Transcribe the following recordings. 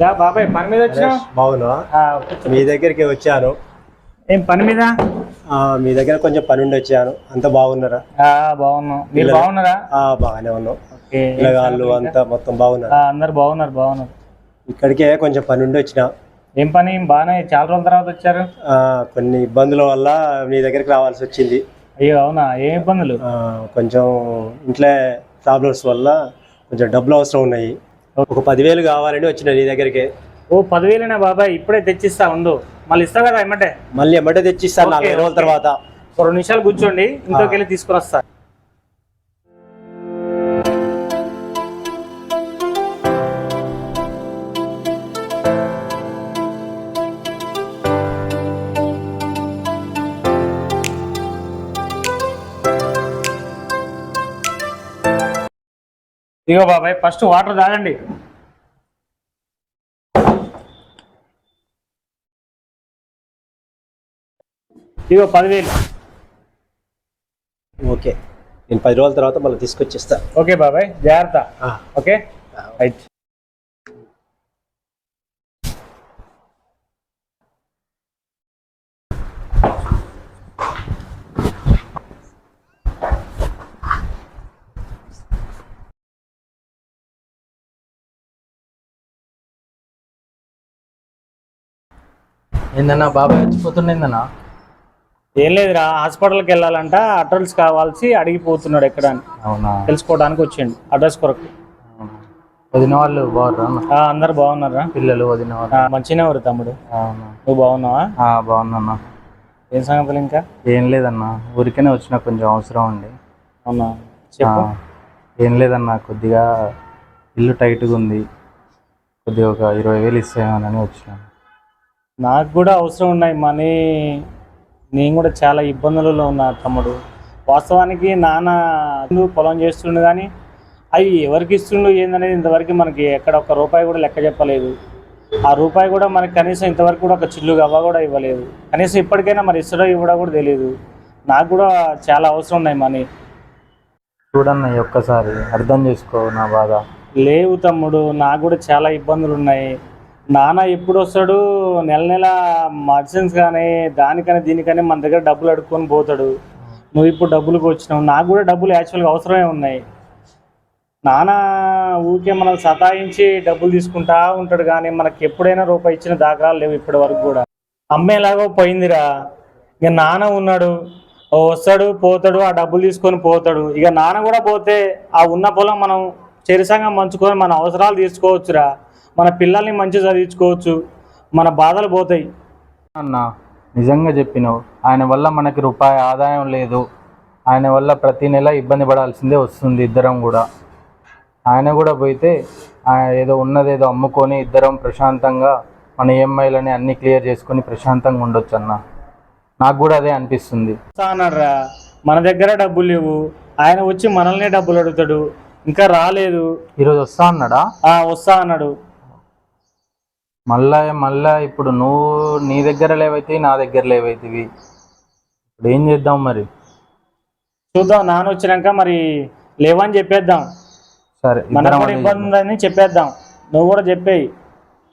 దా బాబాయ్ పని మీద బాగున్నా మీ దగ్గరికి వచ్చాను. ఏం పని మీద? ఆ, మీ దగ్గర కొంచెం పని ఉండి వచ్చాను. అంత బాగున్నారా? బాగున్నాం. మీరు బాగున్నారా? ఆ, బాగానే ఉన్నాం. పిల్లగాళ్ళు అంతా మొత్తం బాగున్నారు. అందరు బాగున్నారు బాగున్నారు. ఇక్కడికే కొంచెం పని ఉండి వచ్చిన. ఏం పని? బాగానే? చాలా రోజుల తర్వాత వచ్చారు? ఆ, కొన్ని ఇబ్బందుల వల్ల మీ దగ్గరికి రావాల్సి వచ్చింది. అయ్యో అవునా? ఏం ఇబ్బందులు? కొంచెం ఇంట్లో ప్రాబ్లమ్స్ వల్ల కొంచెం డబ్బులు అవసరం ఉన్నాయి. ఒక పదివేలు కావాలని వచ్చిన నీ దగ్గరికి. ఓ పదివేలేనా బాబాయ్ ఇప్పుడే తెచ్చిస్తా ఉండు. మళ్ళీ ఇస్తావు కదా ఏమంటే మళ్ళీ ఎమ్మటే తెచ్చిస్తాను నాలుగు రోజుల. తర్వాత. రెండు నిమిషాలు కూర్చోండి ఇంట్లోకి వెళ్ళి తీసుకుని వస్తా. ఇగో బాబాయ్ ఫస్ట్ వాటర్ తాగండి. ఇగో పదివేలు. ఓకే. నేను పది రోజుల తర్వాత మళ్ళీ తీసుకొచ్చేస్తా. ఓకే బాబాయ్ జాగ్రత్త. ఓకే? రైట్ ఏందన్నా బాబాయ్ వచ్చిపోతుండేందన్నా? ఏం లేదురా హాస్పిటల్కి వెళ్ళాలంట అడ్రస్ కావాల్సి అడిగిపోతున్నాడు ఎక్కడ అని అవునా? తెలుసుకోవడానికి వచ్చిండు అడ్రస్ కొరకు. వదిన వాళ్ళు అన్న? ఆ, అందరు బాగున్నారా? పిల్లలు వదిన వాళ్ళు. ఆ, మంచిగానే ఎవరు తమ్ముడు. అవునా? నువ్వు బాగున్నావా? ఆ, బాగుందన్నా ఏం సంగతులు ఇంకా? ఏం లేదన్నా ఊరికనే వచ్చిన కొంచెం అవసరం ఉండి అవునా? ఆ, చెప్పు ఏం లేదన్నా కొద్దిగా ఇల్లు టైట్గా ఉంది. కొద్దిగా ఒక ఇరవై వేలు ఇస్తామని వచ్చినాను నాకు కూడా అవసరం ఉన్నాయి మనీ. నేను కూడా చాలా ఇబ్బందులలో ఉన్నా తమ్ముడు. వాస్తవానికి నాన్న పొలం చేస్తుండు కానీ అవి ఎవరికి ఇస్తుండు ఏందనేది ఇంతవరకు మనకి ఎక్కడ ఒక రూపాయి కూడా లెక్క చెప్పలేదు. ఆ రూపాయి కూడా మనకి కనీసం ఇంతవరకు కూడా ఒక చిల్లు గవ్వ కూడా ఇవ్వలేదు. కనీసం ఇప్పటికైనా మరి ఇస్తాడో ఇవ్వడో కూడా తెలియదు నాకు కూడా చాలా అవసరం ఉన్నాయి మనీ. చూడన్న ఒక్కసారి అర్థం చేసుకో నా బాధ. లేవు తమ్ముడు నాకు కూడా చాలా ఇబ్బందులు ఉన్నాయి నాన్న ఎప్పుడు వస్తాడు? నెల నెల మెడిసిన్స్ కానీ దానికని దీనికని మన దగ్గర డబ్బులు అడుక్కొని పోతాడు. నువ్వు ఇప్పుడు డబ్బులకు వచ్చినావు. నాకు కూడా డబ్బులు యాక్చువల్గా అవసరమే ఉన్నాయి. నాన్న ఊరికే మనం సతాయించి డబ్బులు తీసుకుంటా ఉంటాడు కానీ మనకి ఎప్పుడైనా రూపాయి ఇచ్చిన దాఖలాలు లేవు ఇప్పటి వరకు కూడా. అమ్మేలాగో పోయిందిరా. ఇక నాన్న ఉన్నాడు. వస్తాడు పోతాడు ఆ డబ్బులు తీసుకొని పోతాడు. ఇక నాన్న కూడా పోతే ఆ ఉన్న పొలం మనం చెరిసంగా మంచుకొని మన అవసరాలు తీర్చుకోవచ్చురా. మన పిల్లల్ని మంచి చదివించుకోవచ్చు. మన బాధలు పోతాయి. అన్న నిజంగా చెప్పినావు. ఆయన వల్ల మనకి రూపాయి ఆదాయం లేదు. ఆయన వల్ల ప్రతి నెల ఇబ్బంది పడాల్సిందే వస్తుంది ఇద్దరం కూడా. ఆయన కూడా పోయితే ఆయన ఏదో ఉన్నదేదో అమ్ముకొని ఇద్దరం ప్రశాంతంగా మన ఈఎంఐలని అన్ని క్లియర్ చేసుకొని ప్రశాంతంగా ఉండొచ్చు అన్న. నాకు కూడా అదే అనిపిస్తుంది. వస్తా అన్నాడురా మన దగ్గర డబ్బులు లేవు. ఆయన వచ్చి మనల్నే డబ్బులు అడుగుతాడు. ఇంకా రాలేదు. ఈరోజు వస్తా అన్నాడా? వస్తా అన్నాడు. మళ్ళా మళ్ళా ఇప్పుడు నువ్వు నీ దగ్గర లేవైతే నా దగ్గర లేవైతివి. ఇప్పుడు ఏం చేద్దాం మరి? చూద్దాం నాన్న వచ్చినాక మరి లేవని చెప్పేద్దాం. సరే ఇద్దరం కూడా ఇబ్బంది ఉందని చెప్పేద్దాం. నువ్వు కూడా చెప్పేయి.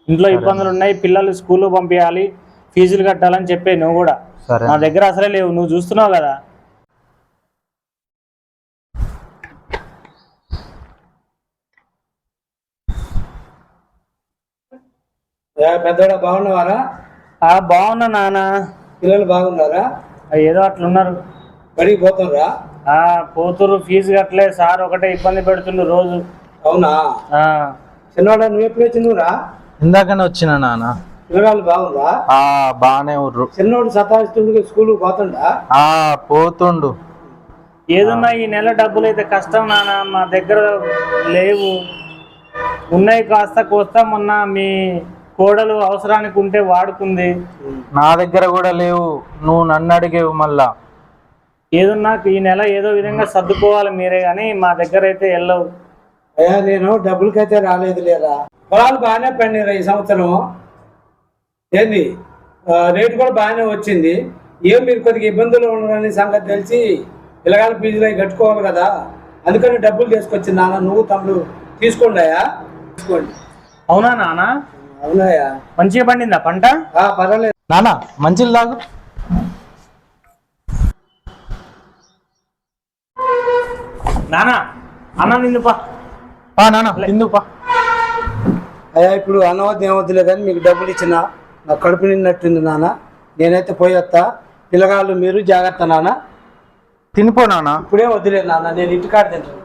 ఇంట్లో ఇబ్బందులు ఉన్నాయి పిల్లలు స్కూల్లో పంపించాలి ఫీజులు కట్టాలని చెప్పే నువ్వు కూడా. నా దగ్గర అసలే లేవు నువ్వు చూస్తున్నావు కదా. పెద్దోడ బాగున్నవారా? ఆ బాగున్నా నాన్న పిల్లలు బాగున్నారా? ఏదో అట్లున్నారు. బడికి పోతుండ్రా ఆ పోతురు ఫీజు కట్టలే సార్ ఒకటే ఇబ్బంది పెడుతుండు రోజు. అవునా? ఆ. చిన్నవాడ నువ్వు ఎప్పుడు వచ్చినవురా ఇందాకనే వచ్చిన నాన్న పిల్లగాళ్ళు బాగుందా ఆ బాగానే ఉర్రు. చిన్నోడు సతాయిస్తుండే స్కూల్ పోతుండా? ఆ పోతుండు. ఏదున్నా ఈ నెల డబ్బులు అయితే కష్టం నాన్న మా దగ్గర లేవు. ఉన్నాయి కాస్త కోస్తా మొన్న మీ కోడలు అవసరానికి ఉంటే వాడుకుంది. నా దగ్గర కూడా లేవు. నువ్వు నన్ను అడిగేవు మళ్ళా. ఏదున్నా ఈ నెల ఏదో విధంగా సర్దుకోవాలి మీరే కానీ మా దగ్గర అయితే వెళ్ళవు అయ్యా నేను డబ్బులకైతే రాలేదు లేదా? పొలాలు బాగానే పండిరా ఈ సంవత్సరం. ఏంది? రేటు కూడా బాగానే వచ్చింది. ఏం మీరు కొద్దిగా ఇబ్బందులు ఉన్నారని సంగతి తెలిసి పిల్లగాళ్ళ ఫీజులు అవి కట్టుకోవాలి కదా. అందుకని డబ్బులు తీసుకొచ్చింది నాన్న. నువ్వు తమ్ముడు. తీసుకోండి అయ్యా. తీసుకోండి అవునా నాన్న? అవునాయా మంచిగా పండిందా పంట? ఆ, పర్వాలేదు. నానా మంచిలు తాగు నానా అన్నం నిందుపా పా నానా తిందుపా. అయ్యా ఇప్పుడు అనవద్దు ఏమవుతులే కానీ మీకు డబ్బులు ఇచ్చిన నా కడుపు నిన్నట్టుంది నాన్న నేనైతే పోయొత్తా పిల్లగాళ్ళు మీరు జాగ్రత్త నాన్న తినిపో నానా. ఇప్పుడే వద్దులే నాన్న నేను ఇంటికాడ తింటాను.